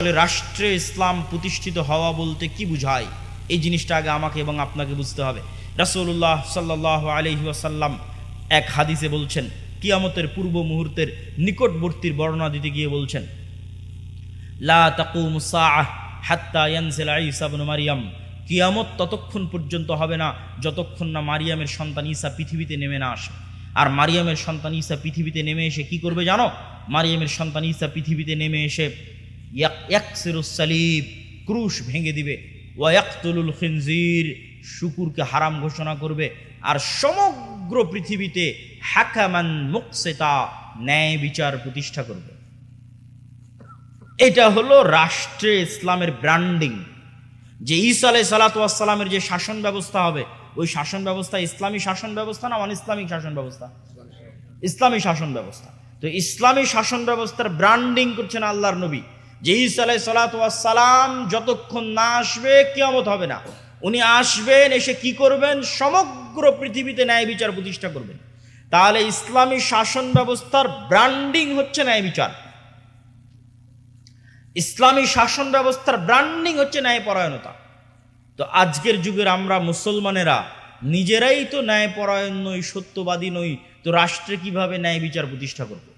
আসলে রাষ্ট্রে ইসলাম প্রতিষ্ঠিত হওয়া বলতে কি বুঝায়? এই জিনিসটা আগে আমাকে এবং আপনাকে বুঝতে হবে। রাসূলুল্লাহ সাল্লাহ আলহি ওয়াসাল্লাম এক হাদিসে বলছেন, কিয়ামতের পূর্ব মুহূর্তের নিকটবর্তীর বর্ণনা দিতে গিয়ে বলছেন মারিয়াম। কিয়ামত ততক্ষণ পর্যন্ত হবে না যতক্ষণ না মারিয়ামের সন্তান ঈসা পৃথিবীতে নেমে না আসে। আর মারিয়ামের সন্তান ঈসা পৃথিবীতে নেমে এসে কি করবে জানো? মারিয়ামের সন্তান ঈসা পৃথিবীতে নেমে এসে সালিব, ক্রুশ ভেঙে দিবে। ওয়াক্তুলুল খিনজির, শুকুরকে হারাম ঘোষণা করবে। আর সমগ্র পৃথিবীতে হাকামান মুকসেতা, ন্যায় বিচার প্রতিষ্ঠা করবে। এটা হলো রাষ্ট্রে ইসলামের ব্র্যান্ডিং। যে ঈসা আলাই সালাতামের যে শাসন ব্যবস্থা হবে, ওই শাসন ব্যবস্থা ইসলামী শাসন ব্যবস্থা না অন ইসলামিক শাসন ব্যবস্থা? ইসলামী শাসন ব্যবস্থা। তো ইসলামী শাসন ব্যবস্থার ব্র্যান্ডিং করছেন আল্লাহর নবী। যে আলাই সালাতাম যতক্ষণ না আসবে কিয়ামত হবে না। উনি আসবেন, এসে কি করবেন? সমগ্র পৃথিবীতে ন্যায় বিচার প্রতিষ্ঠা করবেন। তাহলে ইসলামী শাসন ব্যবস্থার ব্র্যান্ডিং হচ্ছে ন্যায় বিচার। ইসলামী শাসন ব্যবস্থার ব্র্যান্ডিং হচ্ছে ন্যায়পরায়ণতা তো আজকের যুগের আমরা মুসলমানেরা নিজেরাই তো ন্যায়পরায়ণ নই, সত্যবাদী নই, তো রাষ্ট্রে কীভাবে ন্যায় বিচার প্রতিষ্ঠা করব?